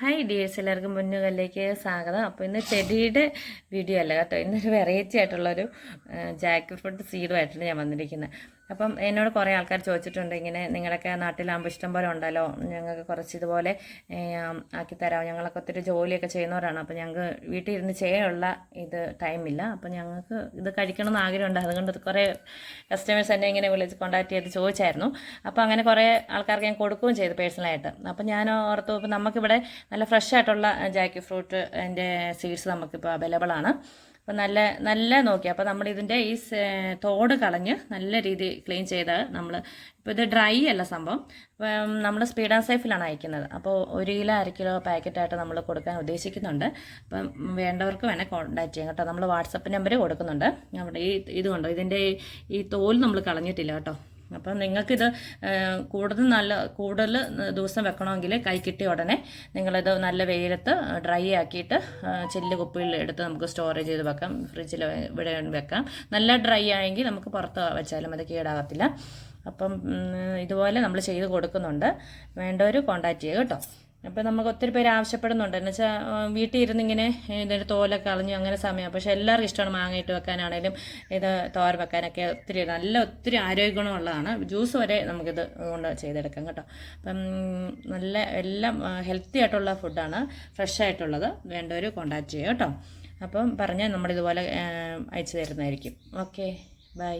Hi hi dears എല്ലാവർക്കും മുന്നുകല്ലേക്ക് സ്വാഗതം. അപ്പോൾ ഇന്ന് ചെടിയുടെ വീഡിയോ അല്ല കേട്ടോ. ഇന്നൊരു വെറൈറ്റി ആയിട്ടുള്ളൊരു ജാക്ക് ഫ്രൂട്ട് സീഡുമായിട്ടാണ് ഞാൻ വന്നിരിക്കുന്നത് അപ്പം എന്നോട് കുറേ ആൾക്കാർ ചോദിച്ചിട്ടുണ്ട് ഇങ്ങനെ നിങ്ങളുടെയൊക്കെ നാട്ടിലാകുമ്പോൾ ഇഷ്ടം പോലെ ഉണ്ടല്ലോ. ഞങ്ങൾക്ക് കുറച്ച് ഇതുപോലെ ആക്കി തരാം. ഞങ്ങളൊക്കെ ഒത്തിരി ജോലിയൊക്കെ ചെയ്യുന്നവരാണ്. അപ്പോൾ ഞങ്ങൾക്ക് വീട്ടിൽ ഇരുന്ന് ചെയ്യാനുള്ള ഇത് ടൈമില്ല അപ്പോൾ ഞങ്ങൾക്ക് ഇത് കഴിക്കണം കഴിക്കണമെന്ന് ആഗ്രഹമുണ്ട് അതുകൊണ്ട് കുറേ കസ്റ്റമേഴ്സ് എന്നെ ഇങ്ങനെ വിളിച്ച് കോൺടാക്ട് ചെയ്ത് ചോദിച്ചായിരുന്നു. അപ്പോൾ അങ്ങനെ കുറേ ആൾക്കാർക്ക് ഞാൻ കൊടുക്കുകയും ചെയ്തു പേഴ്സണലായിട്ട് അപ്പോൾ ഞാൻ ഓർത്തു ഇപ്പോൾ നമുക്കിവിടെ നല്ല ഫ്രഷ് ആയിട്ടുള്ള ജാക്കി ഫ്രൂട്ട് അതിന്റെ സീഡ്സ് നമുക്കിപ്പോൾ അവൈലബിൾ ആണ്. അപ്പോൾ നല്ല നല്ല നോക്കി. അപ്പോൾ നമ്മൾ ഇതിന്റെ ഈ തോട് കളഞ്ഞ് നല്ല രീതി ക്ലീൻ ചെയ്ത് നമ്മൾ ഇപ്പോൾ ഇത് ഡ്രൈ അല്ല സംഭവം. നമ്മൾ സ്പീഡ് ആൻഡ് സേഫിലാണ് അയക്കുന്നത്. അപ്പോൾ ഒരു കിലോ അര കിലോ പാക്കറ്റായിട്ട് നമ്മൾ കൊടുക്കാൻ ഉദ്ദേശിക്കുന്നുണ്ട്. അപ്പം വേണ്ടവർക്ക് വേണേൽ കോൺടാക്ട് ചെയ്യാം കേട്ടോ. നമ്മൾ വാട്സപ്പ് നമ്പർ കൊടുക്കുന്നുണ്ട്. നമ്മുടെ ഈ ഇതുകൊണ്ടോ ഇതിന്റെ ഈ തോൽ നമ്മൾ കളഞ്ഞിട്ടില്ല കേട്ടോ. അപ്പം നിങ്ങൾക്കിത് കൂടുതൽ നല്ല കൂടുതൽ ദിവസം വെക്കണമെങ്കിൽ കൈ കിട്ടിയ ഉടനെ നിങ്ങളിത് നല്ല വെയിലത്ത് ഡ്രൈ ആക്കിയിട്ട് ചെല്ല് ചില്ല് കുപ്പിയിൽ എടുത്ത് നമുക്ക് സ്റ്റോറേജ് ചെയ്ത് വെക്കാം. ഫ്രിഡ്ജിൽ ഇവിടെ വെക്കാം. നല്ല ഡ്രൈ ആയെങ്കിൽ നമുക്ക് പുറത്ത് വെച്ചാലും അത് കേടാകത്തില്ല. അപ്പം ഇതുപോലെ നമ്മൾ ചെയ്ത് കൊടുക്കുന്നുണ്ട്. വേണ്ടവർ കോൺടാക്റ്റ് ചെയ്യുക കേട്ടോ. അപ്പം നമുക്ക് ഒത്തിരി പേര് ആവശ്യപ്പെടുന്നുണ്ട്. എന്ന് വെച്ചാൽ വീട്ടിൽ ഇരുന്ന് ഇങ്ങനെ ഇതിന്റെ തോലൊക്കെ കളഞ്ഞു അങ്ങനെ സമയം. പക്ഷെ എല്ലാവർക്കും ഇഷ്ടമാണ് മാങ്ങയിട്ട് വെക്കാനാണേലും ഇത് തോര വെക്കാനൊക്കെ ഒത്തിരി നല്ല ഒത്തിരി ആരോഗ്യഗുണമുള്ളതാണ്. ജ്യൂസ് വരെ നമുക്കിത് കൊണ്ട് ചെയ്തെടുക്കാം കേട്ടോ. അപ്പം നല്ല എല്ലാം ഹെൽത്തി ആയിട്ടുള്ള ഫുഡാണ് ഫ്രഷ് ആയിട്ടുള്ളത്. വേണ്ടവർ കോണ്ടാക്ട് ചെയ്യുക കേട്ടോ. അപ്പം പറഞ്ഞാൽ നമ്മളിതുപോലെ അയച്ചു തരുന്നതായിരിക്കും. ഓക്കെ. ബൈ.